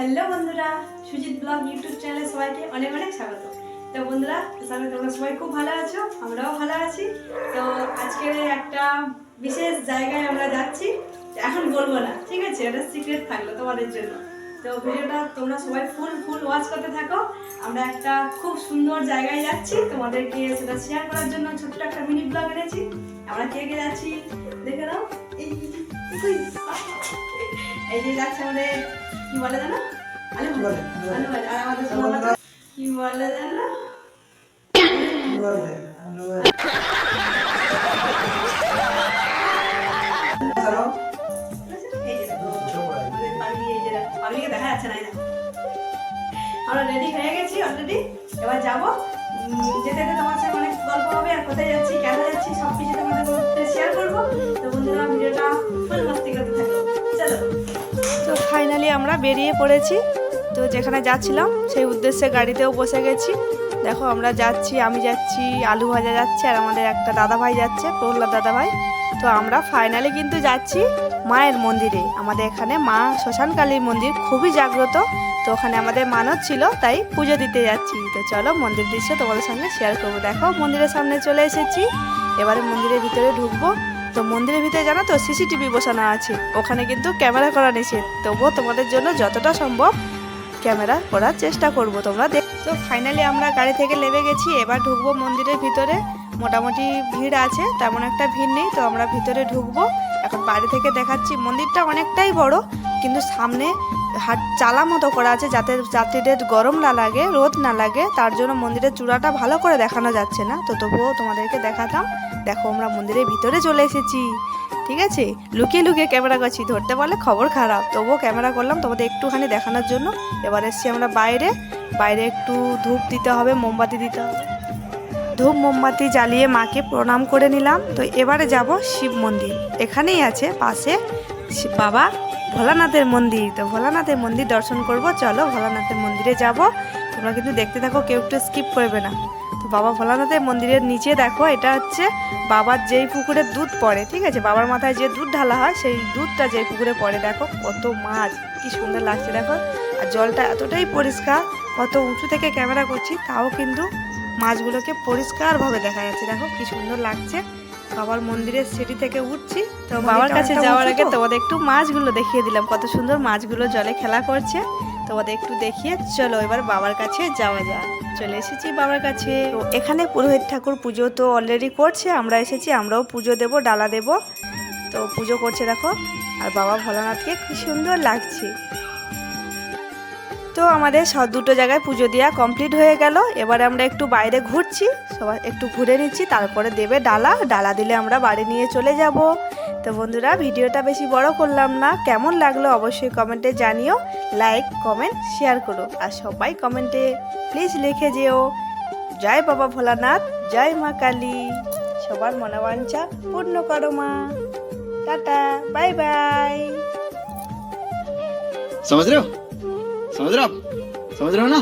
Hello বন্ধুরা Sujit blog YouTube চ্যানেলে সবাইকে অনেক অনেক স্বাগত তো বন্ধুরা সবাই তোমরা সবাই খুব ভালো আছো আমরাও ভালো আছি তো আজকে একটা বিশেষ জায়গায় আমরা যাচ্ছি এখন বলব না ঠিক আছে এটা সিক্রেট থাকল তোমাদের জন্য তো ভিডিওটা তোমরা সবাই ফুল ফুল ওয়াচ করতে থাকো আমরা একটা খুব সুন্দর জায়গায় যাচ্ছি তোমাদেরকে সেটা শেয়ার করার জন্য ছোট্ট একটা মিনি ব্লগ এনেছি আমরা কে কে যাচ্ছি দেখে নাও এই এই যে যাচ্ছে আমাদের কি বলে জানো? আলু ভাজা আলু ভাজা আর আমাদের সোনা কি বলে জানো? এই যে দেখো, এই যে দেখো, দেখা যাচ্ছে না আমরা রেডি হয়ে গেছি অলরেডি এবার যাব। যেতে যেতে তোমার সাথে অনেক গল্প হবে আর কোথায় যাচ্ছি কেন যাচ্ছি সব আমরা বেরিয়ে পড়েছি। তো যেখানে যাচ্ছিলাম, সেই উদ্দেশ্যে গাড়িতেও বসে গেছি। দেখো আমরা যাচ্ছি, আমি যাচ্ছি, আলু ভাজা যাচ্ছে, আর আমাদের একটা দাদা ভাই যাচ্ছে, প্রহ্লাদ দাদা ভাই তো আমরা ফাইনালি কিন্তু যাচ্ছি মায়ের মন্দিরে। আমাদের এখানে মা শ্মশান কালীর মন্দির খুবই জাগ্রত। তো ওখানে আমাদের মানত ছিল, তাই পুজো দিতে যাচ্ছি। তো চলো মন্দির দৃশ্য তোমাদের সঙ্গে শেয়ার করব। দেখো মন্দিরের সামনে চলে এসেছি। এবারে মন্দিরের ভিতরে ঢুকবো। তো মন্দিরের ভিতরে জানো তো, সিসিটিভি বসানো আছে। ওখানে কিন্তু ক্যামেরা করা নিষেধ। তবুও তোমাদের জন্য যতটা সম্ভব ক্যামেরা করার চেষ্টা করব তোমরা দেখ। তো ফাইনালি আমরা গাড়ি থেকে নেমে গেছি, এবার ঢুকবো মন্দিরের ভিতরে। মোটামুটি ভিড় আছে, তেমন একটা ভিড় নেই, তো আমরা ভিতরে ঢুকবো। এখন বাইরে থেকে দেখাচ্ছি, মন্দিরটা অনেকটাই বড়, কিন্তু সামনে হাট চালা মতো করা আছে, যাতে যাত্রীদের গরম না লাগে, রোদ না লাগে, তার জন্য মন্দিরের চূড়াটা ভালো করে দেখানো যাচ্ছে না। তো তবুও তোমাদেরকে দেখাতাম। দেখো, আমরা মন্দিরের ভিতরে চলে এসেছি। ঠিক আছে? লুকিয়ে লুকিয়ে ক্যামেরা করছি, ধরতে পারলে খবর খারাপ। তবুও ক্যামেরা করলাম, তোমাদের একটুখানি দেখানোর জন্য। এবার এসছি আমরা বাইরে। বাইরে একটু ধূপ দিতে হবে, মোমবাতি দিতে হবে। ধূপ, মোমবাতি জ্বালিয়ে মাকে প্রণাম করে নিলাম। তো এবারে যাব শিব মন্দির। এখানেই আছে, পাশে বাবা ভোলানাথের মন্দির। তো ভোলানাথের মন্দির দর্শন করব। চলো ভোলানাথের মন্দিরে যাব। তোমরা কিন্তু দেখতে থাকো, কেউ একটু স্কিপ করবে না। তো বাবা ভোলানাথের মন্দিরের নিচে দেখো এটা হচ্ছে বাবার যেই পুকুরে দুধ পড়ে ঠিক আছে? বাবার মাথায় যে দুধ ঢালা হয় সেই দুধটা যেই পুকুরে পড়ে দেখো কত মাছ কি সুন্দর লাগছে দেখো? আর জলটা এতটাই পরিষ্কার কত উঁচু থেকে ক্যামেরা করছি তাও কিন্তু মাছগুলোকে পরিষ্কারভাবে দেখা যাচ্ছে দেখো কি সুন্দর লাগছে। বাবার মন্দিরের সিঁড়ি থেকে উঠছি তো বাবার কাছে যাওয়ার আগে তোমাদের একটু মাছগুলো দেখিয়ে দিলাম কত সুন্দর মাছগুলো জলে খেলা করছে। তোমাদের একটু দেখিয়ে চলো এবার বাবার কাছে যাওয়া যাক। চলে এসেছি বাবার কাছে। তো এখানে পুরোহিত ঠাকুর পুজো তো অলরেডি করছে, আমরা এসেছি, আমরাও পুজো দেব, ডালা দেব। তো পুজো করছে দেখো, আর বাবা ভোলানাথকে কি সুন্দর লাগছে। তো আমাদের সব দুটো জায়গায় পুজো দেওয়া কমপ্লিট হয়ে গেল। এবারে আমরা একটু বাইরে ঘুরছি, সবাই একটু ঘুরে নিচ্ছি, তারপরে দেবে ডালা ডালা দিলে আমরা বাড়ি নিয়ে চলে যাব। তো বন্ধুরা ভিডিওটা বেশি বড় করলাম না কেমন লাগলো অবশ্যই কমেন্টে জানিও লাইক কমেন্ট শেয়ার করো আর সবাই কমেন্টে প্লিজ লিখে যেও জয় বাবা ভোলানাথ জয় মা কালী সবার মনোবাঞ্ছা পূর্ণ করো মা টাটা বাই বাই समझ रहे हो समझ रहे हो आप समझ रहे हो ना